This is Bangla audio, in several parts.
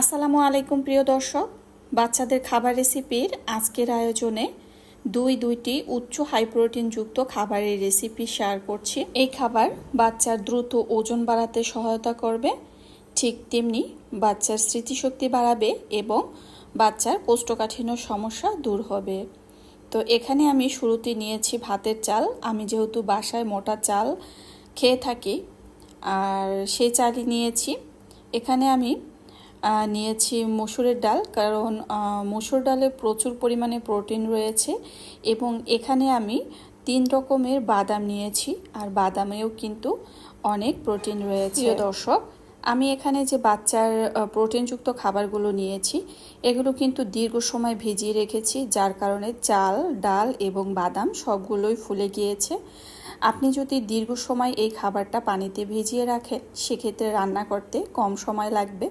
আসসালামু আলাইকুম, প্রিয় দর্শক। বাচ্চাদের খাবার রেসিপির আজকের আয়োজনে দুই দুইটি উচ্চ হাই প্রোটিনযুক্ত খাবারের রেসিপি শেয়ার করছি। এই খাবার বাচ্চার দ্রুত ওজন বাড়াতে সহায়তা করবে, ঠিক তেমনি বাচ্চার স্মৃতিশক্তি বাড়াবে এবং বাচ্চার কোষ্ঠকাঠিন্য সমস্যা দূর হবে। তো এখানে আমি শুরুতে নিয়েছি ভাতের চাল। আমি যেহেতু বাসায় মোটা চাল খেয়ে থাকি, আর সেই চালই নিয়েছি। এখানে আমি নিয়েছি মসুরের ডাল, কারণ মসুর ডালে প্রচুর পরিমাণে প্রোটিন রয়েছে এবং এখানে আমি তিন রকমের বাদাম নিয়েছি, আর বাদামেও কিন্তু অনেক প্রোটিন রয়েছে। দর্শক, আমি এখানে যে বাচ্চার প্রোটিনযুক্ত খাবারগুলো নিয়েছি, এগুলো কিন্তু দীর্ঘ সময় ভিজিয়ে রেখেছি, যার কারণে চাল, ডাল এবং বাদাম সবগুলোই ফুলে গিয়েছে। আপনি যদি দীর্ঘ সময় এই খাবারটা পানিতে ভিজিয়ে রাখেন, সেক্ষেত্রে রান্না করতে কম সময় লাগবে।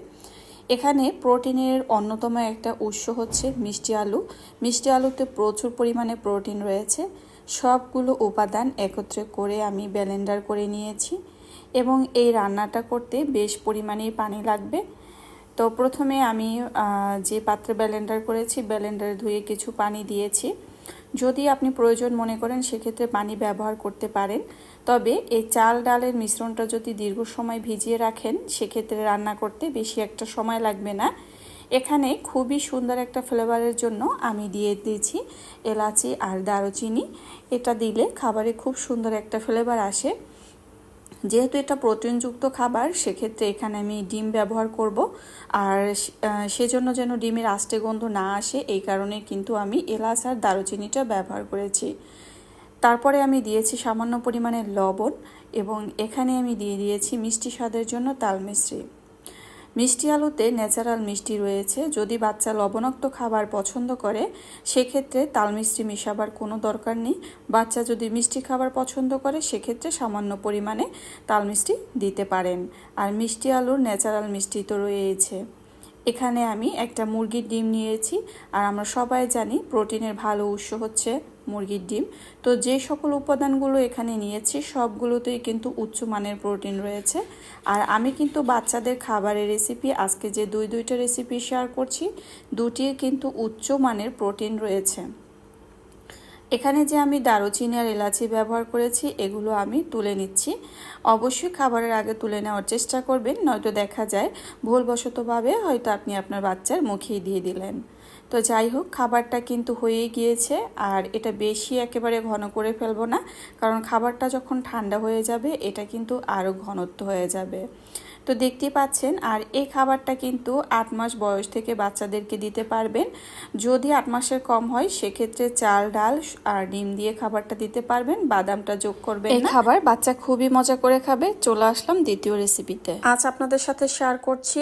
এখানে প্রোটিনের অন্যতম একটা উৎস হচ্ছে মিষ্টি আলু। মিষ্টি আলুতে প্রচুর পরিমাণে প্রোটিন রয়েছে। সবগুলো উপাদান একত্রে করে আমি ব্লেন্ডার করে নিয়েছি এবং এই রান্নাটা করতে বেশ পরিমাণেই পানি লাগবে। তো প্রথমে আমি যে পাত্রে ব্লেন্ডার করেছি, ব্লেন্ডারে ধুয়ে কিছু পানি দিয়েছি। যদি আপনি প্রয়োজন মনে করেন, সেক্ষেত্রে পানি ব্যবহার করতে পারেন। তবে এই চাল ডালের মিশ্রণটা যদি দীর্ঘ সময় ভিজিয়ে রাখেন, সেক্ষেত্রে রান্না করতে বেশি একটা সময় লাগবে না। এখানে খুবই সুন্দর একটা ফ্লেভারের জন্য আমি দিয়ে দিয়েছি এলাচি আর দারুচিনি। এটা দিলে খাবারে খুব সুন্দর একটা ফ্লেভার আসে। যেহেতু এটা প্রোটিনযুক্ত খাবার, সেক্ষেত্রে এখানে আমি ডিম ব্যবহার করব। আর সেজন্য যেন ডিমের আষ্টে গন্ধ না আসে, এই কারণে কিন্তু আমি এলাচ আর দারুচিনিটা ব্যবহার করেছি। তারপরে আমি দিয়েছি সামান্য পরিমাণে লবণ এবং এখানে আমি দিয়ে দিয়েছি মিষ্টি স্বাদের জন্য তাল মিশ্রি মিষ্টি আলুতে ন্যাচারাল মিষ্টি রয়েছে। যদি বাচ্চা লবণাক্ত খাবার পছন্দ করে, সেক্ষেত্রে তাল মিষ্টি মিশাবার কোনো দরকার নেই। বাচ্চা যদি মিষ্টি খাবার পছন্দ করে, সেক্ষেত্রে সামান্য পরিমাণে তাল মিষ্টি দিতে পারেন। আর মিষ্টি আলুর ন্যাচারাল মিষ্টি তো রয়েছে। এখানে আমি একটা মুরগির ডিম নিয়েছি, আর আমরা সবাই জানি প্রোটিনের ভালো উৎস হচ্ছে মুরগির ডিম। তো যে সকল উপাদানগুলো এখানে নিয়েছি, সবগুলোতেই কিন্তু উচ্চ মানের প্রোটিন রয়েছে। আর আমি কিন্তু বাচ্চাদের খাবারের রেসিপি, আজকে যে দুই দুইটা রেসিপি শেয়ার করছি, দুটির কিন্তু উচ্চমানের প্রোটিন রয়েছে। এখানে যে আমি দারুচিনি আর এলাচি ব্যবহার করেছি, এগুলো আমি তুলে নিচ্ছি। অবশ্যই খাবারের আগে তুলে নেওয়ার চেষ্টা করবেন, নয়তো দেখা যায় ভুলবশতভাবে হয়তো আপনি আপনার বাচ্চার মুখেই দিয়ে দিলেন। তো যাই হোক, খাবারটা কিন্তু হয়ে গিয়েছে, আর এটা বেশি একেবারে ঘন করে ফেলব না, কারণ খাবারটা যখন ঠান্ডা হয়ে যাবে, এটা কিন্তু আরও ঘনত্ব হয়ে যাবে। তো দেখতে পাচ্ছেন আর এই খাবারটা কিন্তু আট মাস বয়স থেকে বাচ্চাদেরকে দিতে পারবেন। যদি আট মাসের কম হয় সেক্ষেত্রে চাল ডাল আর ডিম দিয়ে খাবারটা দিতে পারবেন। বাদামটা যোগ করবেন এই খাবার বাচ্চা খুবই মজা করে খাবে। চলে আসলাম দ্বিতীয় রেসিপিতে আজ আপনাদের সাথে শেয়ার করছি।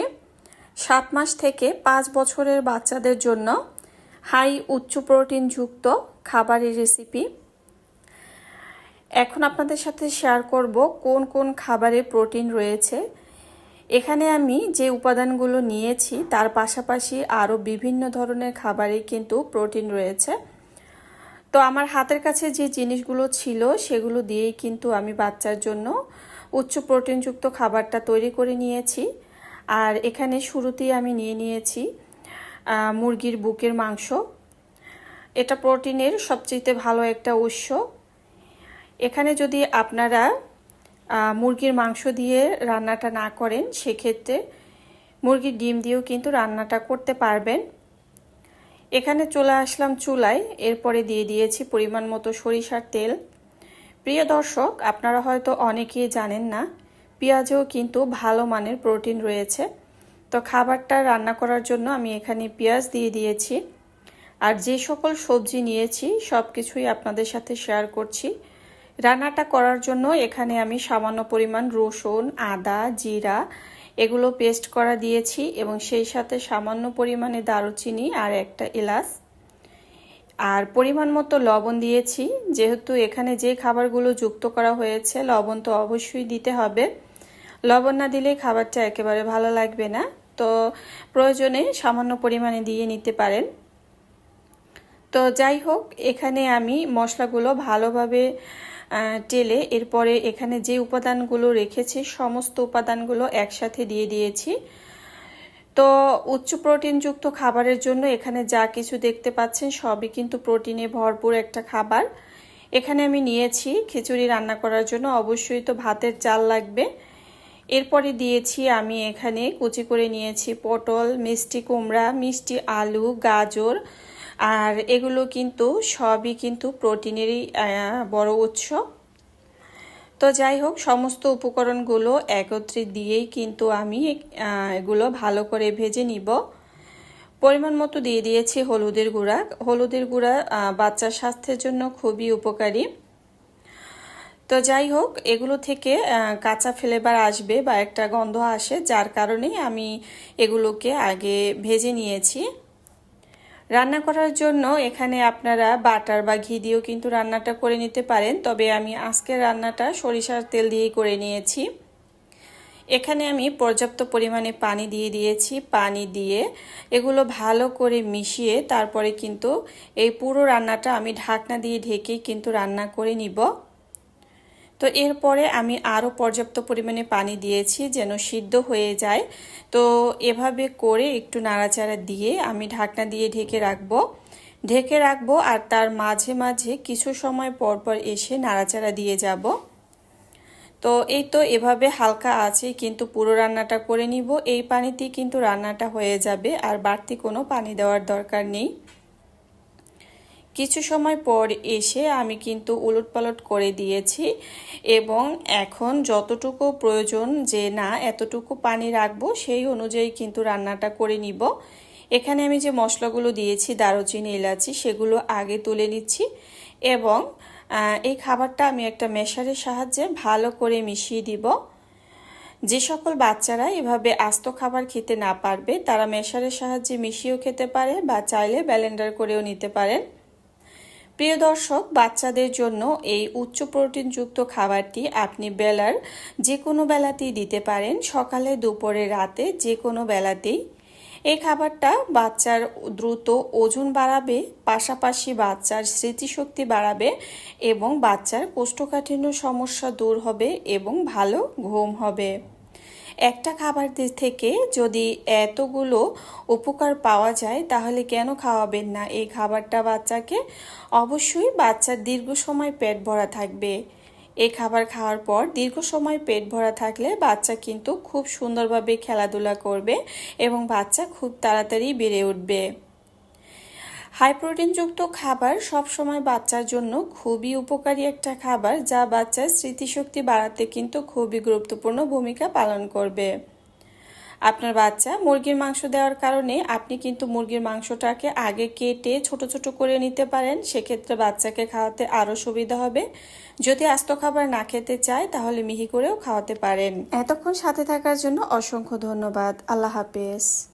সাত মাস থেকে পাঁচ বছরের বাচ্চাদের জন্য হাই উচ্চ প্রোটিনযুক্ত খাবারের রেসিপি এখন আপনাদের সাথে শেয়ার করব কোন কোন খাবারে প্রোটিন রয়েছে। এখানে আমি যে উপাদানগুলো নিয়েছি, তার পাশাপাশি আরও বিভিন্ন ধরনের খাবারে কিন্তু প্রোটিন রয়েছে। তো আমার হাতের কাছে যে জিনিসগুলো ছিল, সেগুলো দিয়েই কিন্তু আমি বাচ্চার জন্য উচ্চ প্রোটিনযুক্ত খাবারটা তৈরি করে নিয়েছি। আর এখানে শুরুতেই আমি নিয়ে নিয়েছি মুরগির বুকের মাংস। এটা প্রোটিনের সবচেয়ে ভালো একটা উৎস। এখানে যদি আপনারা মুরগির মাংস দিয়ে রান্নাটা না করেন, সেক্ষেত্রে মুরগির ডিম দিয়েও কিন্তু রান্নাটা করতে পারবেন। এখানে চলে আসলাম চুলায়, এরপরে দিয়ে দিয়েছি পরিমাণ মতো সরিষার তেল। প্রিয় দর্শক, আপনারা হয়তো অনেকেই জানেন না, পেঁয়াজেও কিন্তু ভালো মানের প্রোটিন রয়েছে। তো খাবারটা রান্না করার জন্য আমি এখানে পেঁয়াজ দিয়ে দিয়েছি। আর যে সকল সবজি নিয়েছি সব কিছুই আপনাদের সাথে শেয়ার করছি। রান্নাটা করার জন্য এখানে আমি সামান্য পরিমাণ রসুন, আদা, জিরা এগুলো পেস্ট করা দিয়েছি এবং সেই সাথে সামান্য পরিমাণে দারুচিনি আর একটা এলাচ। আর পরিমাণ মতো লবণ দিয়েছি। যেহেতু এখানে যে খাবারগুলো যুক্ত করা হয়েছে, লবণ তো অবশ্যই দিতে হবে। লবণ না দিলে খাবারটা একেবারে ভালো লাগবে না। তো প্রয়োজনে সামান্য পরিমাণে দিয়ে নিতে পারেন। তো যাই হোক, এখানে আমি মশলাগুলো ভালোভাবে টেলে এরপরে এখানে যে উপাদানগুলো রেখেছি, সমস্ত উপাদানগুলো একসাথে দিয়ে দিয়েছি। তো উচ্চ প্রোটিনযুক্ত খাবারের জন্য এখানে যা কিছু দেখতে পাচ্ছেন সবই কিন্তু প্রোটিনে ভরপুর একটা খাবার। এখানে আমি নিয়েছি খিচুড়ি রান্না করার জন্য, অবশ্যই তো ভাতের চাল লাগবে। এরপরে দিয়েছি আমি এখানে কুচি করে নিয়েছি পটল, মিষ্টি কুমড়া, মিষ্টি আলু, গাজর আর এগুলো কিন্তু সবই কিন্তু প্রোটিনেরই বড় উৎস। তো যাই হোক, সমস্ত উপকরণগুলো একত্রে দিয়েই কিন্তু আমি এগুলো ভালো করে ভেজে নিব। পরিমাণ মতো দিয়ে দিয়েছি হলুদের গুঁড়া। হলুদের গুঁড়া বাচ্চার স্বাস্থ্যের জন্য খুবই উপকারী। তো যাই হোক, এগুলো থেকে কাঁচা ফ্লেভার আসবে বা একটা গন্ধ আসে, যার কারণে আমি এগুলোকে আগে ভেজে নিয়েছি। রান্না করার জন্য এখানে আপনারা বাটার বা ঘি দিয়েও কিন্তু রান্নাটা করে নিতে পারেন। তবে আমি আজকের রান্নাটা সরিষার তেল দিয়েই করে নিয়েছি। এখানে আমি পর্যাপ্ত পরিমাণে পানি দিয়ে দিয়েছি। পানি দিয়ে এগুলো ভালো করে মিশিয়ে তারপরে কিন্তু এই পুরো রান্নাটা আমি ঢাকনা দিয়ে ঢেকেই কিন্তু রান্না করে নিব। তো এরপরে আমি আরও পর্যাপ্ত পরিমাণে পানি দিয়েছি যেন সিদ্ধ হয়ে যায়। তো এভাবে করে একটু নাড়াচাড়া দিয়ে আমি ঢাকনা দিয়ে ঢেকে রাখব। ঢেকে রাখব আর তার মাঝে মাঝে কিছু সময় পর পর এসে নাড়াচাড়া দিয়ে যাব। তো এই তো এভাবে হালকা আছে কিন্তু পুরো রান্নাটা করে নিব। এই পানিতেই কিন্তু রান্নাটা হয়ে যাবে আর বাড়তি কোনো পানি দেওয়ার দরকার নেই। কিছু সময় পর এসে আমি কিন্তু উলট পালট করে দিয়েছি এবং এখন যতটুকু প্রয়োজন যে না এতটুকু পানি রাখব, সেই অনুযায়ী কিন্তু রান্নাটা করে নিব। এখানে আমি যে মশলাগুলো দিয়েছি, দারুচিনি, এলাচি, সেগুলো আগে তুলে নিচ্ছি এবং এই খাবারটা আমি একটা মেশারের সাহায্যে ভালো করে মিশিয়ে দিব। যে সকল বাচ্চারা এভাবে আস্ত খাবার খেতে না পারবে, তারা মেশারের সাহায্যে মিশিয়েও খেতে পারে বা চাইলে ব্যালেন্ডার করেও নিতে পারেন। প্রিয় দর্শক, বাচ্চাদের জন্য এই উচ্চ প্রোটিনযুক্ত খাবারটি আপনি বেলার যে কোনো বেলাতেই দিতে পারেন, সকালে, দুপুরে, রাতে যে কোনো বেলাতেই। এই খাবারটা বাচ্চার দ্রুত ওজন বাড়াবে, পাশাপাশি বাচ্চার স্মৃতিশক্তি বাড়াবে এবং বাচ্চার কোষ্ঠকাঠিন্য সমস্যা দূর হবে এবং ভালো ঘুম হবে। একটা খাবার থেকে যদি এতগুলো উপকার পাওয়া যায়, তাহলে কেন খাওয়াবেন না? এই খাবারটা বাচ্চাকে অবশ্যই বাচ্চার দীর্ঘ সময় পেট ভরা থাকবে। এই খাবার খাওয়ার পর দীর্ঘ সময় পেট ভরা থাকলে বাচ্চা কিন্তু খুব সুন্দরভাবে খেলাধুলা করবে এবং বাচ্চা খুব তাড়াতাড়ি বেড়ে উঠবে। হাই প্রোটিনযুক্ত খাবার সবসময় বাচ্চার জন্য খুবই উপকারী একটা খাবার যা বাচ্চার স্মৃতিশক্তি বাড়াতে কিন্তু খুবই গুরুত্বপূর্ণ ভূমিকা পালন করবে। আপনার বাচ্চা মুরগির মাংস দেওয়ার কারণে আপনি কিন্তু মুরগির মাংসটাকে আগে কেটে ছোট ছোট করে নিতে পারেন। সেক্ষেত্রে বাচ্চাকে খাওয়াতে আরও সুবিধা হবে। যদি আস্ত খাবার না খেতে চায়, তাহলে মিহি করেও খাওয়াতে পারেন। এতক্ষণ সাথে থাকার জন্য অসংখ্য ধন্যবাদ। আল্লাহ হাফেজ।